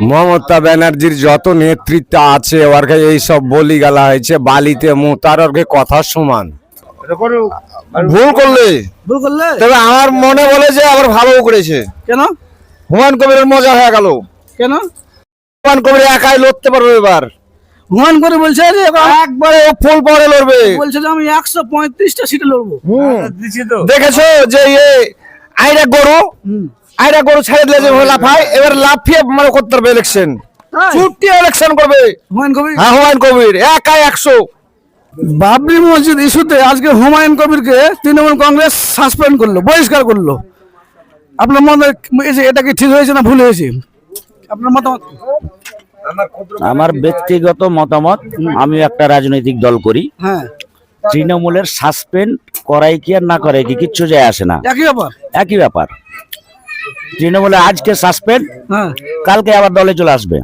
মমতা ব্যানার্জির যত নেতৃত্ব আছে ওরকে এইসব বলি গালা হয়েছে বালিতে মুতার ওরকে কথা সমান। ভুল করলে? ভুল করলে? তবে আমার মনে বলে যে আবার ভালো করেছে। কেন? হুমায়ুন কবিরের মজা হয়ে গেল। কেন? হুমায়ুন কবির একাই লড়তে পারবে এবার। হুমান কবির বলছে যে এবার একবারে ও ফুল পরে লড়বে। বলছে যে আমি একশো পঁয়ত্রিশটা সিটে লড়বো। দেখেছ যে ইয়ে আইরা গরু? আইরা গরু ছেড়ে দিলে যে লাফায় এবার লাফিয়ে মানে করতে পারবে ইলেকশন? ছুটি ইলেকশন করবে। হুমায়ুন কবির? হ্যাঁ হুমায়ুন কবির। একাই একশো। বাবরি মসজিদ ইস্যুতে আজকে হুমায়ুন কবিরকে তৃণমূল কংগ্রেস সাসপেন্ড করল বহিষ্কার করল। আপনার মনে এটা কি ঠিক হয়েছে না ভুল হয়েছে? আপনার মতামত আমার ব্যক্তিগত মতামত আমি একটা রাজনৈতিক দল করি। হ্যাঁ। তৃণমূলের সাসপেন্ড করাই কি আর না করাই কি কিচ্ছু যায় আসে না। একই ব্যাপার? একই ব্যাপার। তৃণমূলে আজকে সাসপেন্ড হ্যাঁ। কালকে আবার দলে চলে আসবে।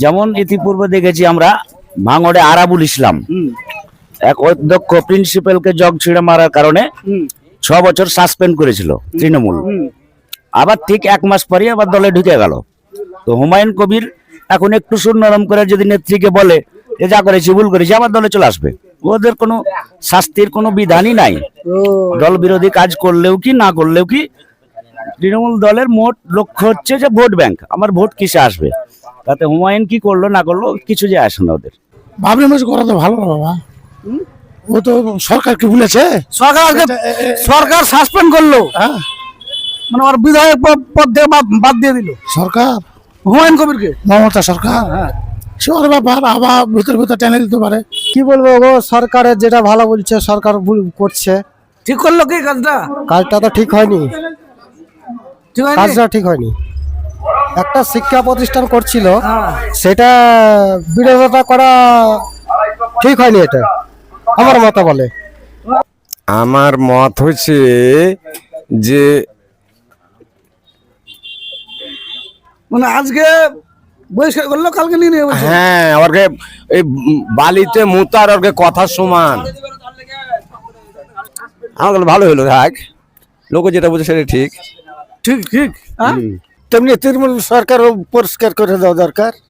যেমন ইতিপূর্বে দেখেছি আমরা ভাঙড়ে আরাবুল ইসলাম। এক অধ্যক্ষ প্রিন্সিপালকে জগ ছিঁড়ে মারার কারণে ছ বছর সাসপেন্ড করেছিল তৃণমূল। আবার ঠিক এক মাস পরে আবার দলে ঢুকে গেল। তো হুমায়ুন কবির এখন একটু সুনরম করে যদি নেত্রীকে বলে যে যা করেছি ভুল করেছি আবার দলে চলে আসবে। ওদের কোনো শাস্তির কোনো বিধানই নাই। দল বিরোধী কাজ করলেও কি না করলেও কি তৃণমূল দলের মোট লক্ষ্য হচ্ছে যে ভোট ব্যাংক। আমার ভোট কিসে আসবে? তাতে হুমায়ুন কি করল না করল কিছু যে আসে না ওদের। ভাবলি মনে করা তো ভালো বাবা। ও তো সরকারকে ভুলেছে। সরকার সরকার সাসপেন্ড করল। হ্যাঁ। মানে ওর বিধায়ক পদ- থেকে বাদ- বাদ দিয়ে দিল। সরকার? হুমায়ুন কবিরকে? মমতা সরকার? সে ওর ব্যাপার আবার ভিতর ভিতর টেনে দিতে পারে। কি বলব গো সরকারের যেটা ভালো বলছে সরকার ভুল করছে। ঠিক করল কি কাজটা? কাজটা তো ঠিক হয়নি? কাজটা ঠিক হয়নি। একটা শিক্ষা প্রতিষ্ঠান করছিল হ্যাঁ। সেটা বিরোধিতা করা ঠিক হয়নি এটা আমার মতো বলে আমার মত হচ্ছে যে মানে আজকে বহিষ্কার করল কালকে নিয়ে নেবে হ্যাঁ ওরকে এই বালিতে মুতার ওরকে কথা সমান। আমার ভালো হলো থাক। লোক যেটা বলছে সেটা ঠিক। ঠিক ঠিক হ্যাঁ তেমনি তৃণমূল সরকার পরিষ্কার করে দেওয়া দরকার